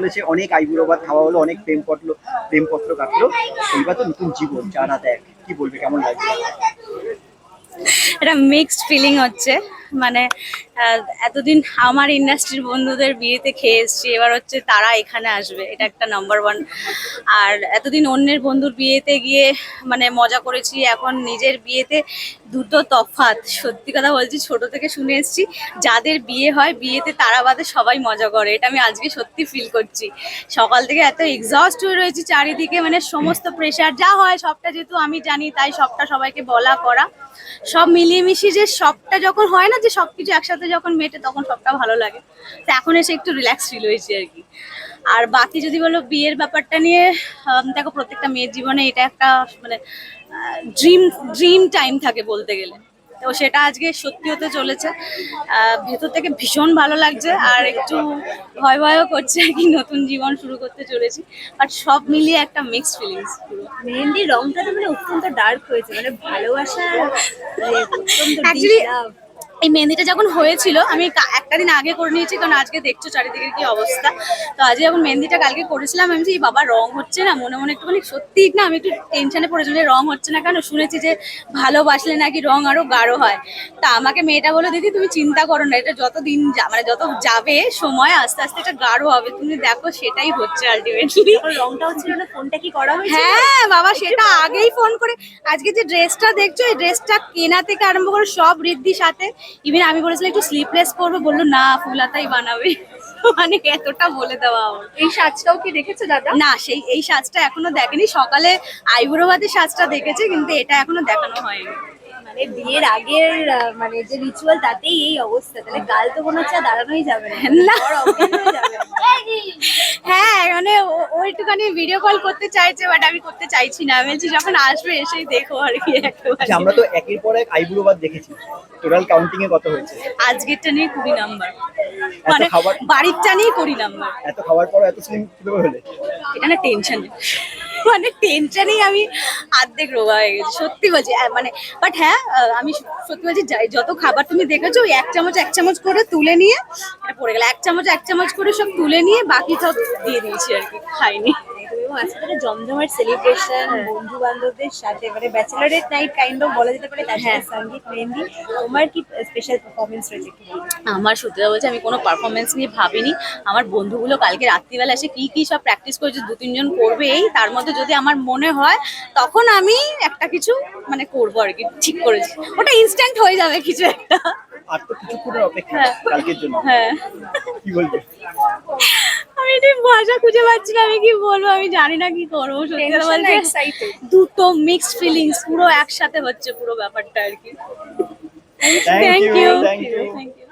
চলেছে, অনেক আইবুড়োবাদ খাওয়া হলো, অনেক প্রেম পত্র প্রেমপত্র কাটলো। এইবার তো নতুন জীবন, জানা দেখ, কি বলবে, কেমন লাগবে? এটা মিক্সড ফিলিং হচ্ছে। মানে এতদিন আমার ইন্ডাস্ট্রির বন্ধুদের বিয়েতে খেয়ে এসছি, এবার হচ্ছে তারা এখানে আসবে, এটা একটা নাম্বার ওয়ান আর এতদিন অন্যের বন্ধুর বিয়েতে গিয়ে মানে মজা করেছি, এখন নিজের বিয়েতে দুটো তফাত সত্যি কথা বলছি, ছোট থেকে শুনে এসছি, যাদের বিয়ে হয়, বিয়েতে তারা বাদে সবাই মজা করে, এটা আমি আজকে সত্যি ফিল করছি। সকাল থেকে এত এক্সস্ট হয়ে রয়েছি চারিদিকে মানে সমস্ত প্রেশার যা হয়, সবটা যেহেতু আমি জানি, তাই সবটা সবাইকে বলা করা। সব মিলিয়ে মিশিয়ে যে সবটা যখন হয় না, যে সব কিছু একসাথে যখন মেটে তখন সবটা ভালো লাগে। তো এখন এসে একটু রিল্যাক্স ফিল হয়েছে আর কি। আর বাকি যদি বলো বিয়ের ব্যাপারটা নিয়ে দেখো প্রত্যেকটা মেয়ের জীবনে এটা একটা মানে ড্রিম ড্রিম টাইম থাকে বলতে গেলে। তো সেটা আজকে সত্যি হতে চলেছে। আহ, ভেতর থেকে ভীষণ ভালো লাগছে আর একটু ভয় ভয়ও করছে আর কি নতুন জীবন শুরু করতে চলেছি। বাট সব মিলিয়ে একটা মিক্সড ফিলিংস পুরো মেহেন্দির রংটা তো মানে অত্যন্ত ডার্ক হয়েছে মানে ভালোবাসা মানে এই মেহেন্দিটা যখন হয়েছিল আমি একটা দিন আগে করে নিয়েছি কারণ আজকে দেখছ চারিদিকের কি অবস্থা। তো আজকে যখন মেহেন্দিটা কালকে করেছিলাম আমি "এই বাবা রং হচ্ছে না মনে মনে একটুখানি সত্যি না আমি একটু টেনশনে পড়েছিলাম যে রং হচ্ছে না কেন? শুনেছি যে ভালোবাসলে নাকি রং আরও গাঢ় হয়। তা আমাকে মেয়েটা বলে দিদি তুমি চিন্তা করো না এটা যত দিন যা- মানে যত যাবে সময় আস্তে আস্তে এটা গাঢ় হবে। তুমি দেখো সেটাই হচ্ছে আলটিমেটলি রংটা হচ্ছিল না ফোনটা কি করা হয়েছে হ্যাঁ বাবা সেটা আগেই ফোন করে আজকে যে ড্রেসটা দেখছ এই ড্রেসটা কেনা থেকে আরম্ভ করে সব ঋদ্ধির সাথে ইভেন আমি বলেছিলাম একটু স্লিপলেস করবে বলল না ফুলাতাই বানাবে। মানে এতটা বলে দেওয়া আমার। এই সাজটাও কি দেখেছ দাদা? না সেই এই সাজটা এখনও দেখেনি। সকালে আইবুড়োবাদের সাজটা দেখেছে কিন্তু এটা এখনও দেখানো হয়নি। মানে বিয়ের আগের মানে যে রিচুয়াল তাতেই এই অবস্থা। তাহলে গাল তো মনে হচ্ছে দাঁড়ানোই যাবে না না। বর অজ্ঞান হয়ে যাবে। হ্যাঁ মানে ও- ও একটুখানি ভিডিও কল করতে চাইছে বাট আমি করতে চাইছি না। আমি বলছি যখন আসবে এসেই দেখো আর কি একেবারে আচ্ছা, আমরা তো একের পর এক আইবুড়োবাদ দেখেছি। টোটাল কাউন্টিং এ কত হয়েছে? আজকেরটা নিয়ে কুড়ি নাম্বার মানে বাড়িরটা নিয়ে কুড়ি নাম্বার এত খাওয়ার পর এত স্লিম কীভাবে হলে? এটা না টেনশন মানে টেনশনই আমি আর্ধেক রোগা হয়ে গেছি, সত্যি বলছি। মানে বাট হ্যাঁ আমি সত্যি বলছি, যাই, যত খাবার তুমি দেখেছ, ওই এক চামচ এক চামচ করে তুলে নিয়ে, এটা পড়ে গেল। এক চামচ এক চামচ করে সব তুলে নিয়ে বাকি সব দিয়ে দিয়েছি আর কি, খাইনি। আজকে একটা জমজমাট সেলিব্রেশন বন্ধু বান্ধবদের সাথে মানে ব্যাচেলারেট নাইট কাইন্ড অফ বলা যেতে পারে তার সাথে সংগীত মেহেন্দি। তোমার কি স্পেশাল পারফরমেন্স রয়েছে আমার সত্যি বলছে আমি কোনো পারফরমেন্স নিয়ে ভাবিনি। আমার বন্ধুগুলো কালকে রাত্রিবেলা এসে কি কি সব প্র্যাকটিস করেছে দু তিনজন করবে এই তার মধ্যে যদি আমার মনে হয় তখন আমি একটা কিছু মানে করব আর কি ঠিক করেছি। ওটা ইনস্ট্যান্ট হয়ে যাবে কিছু একটা। আর তো কিছুক্ষণের অপেক্ষা হ্যাঁ। কালকের জন্য। হ্যাঁ। কি বলবে? ভাষা খুঁজে পাচ্ছি না আমি কি বলব? আমি জানি না কি করব সত্যি বলতে। দুটো মিক্সড ফিলিংস পুরো একসাথে হচ্ছে পুরো ব্যাপারটা আর কি। Thank you thank you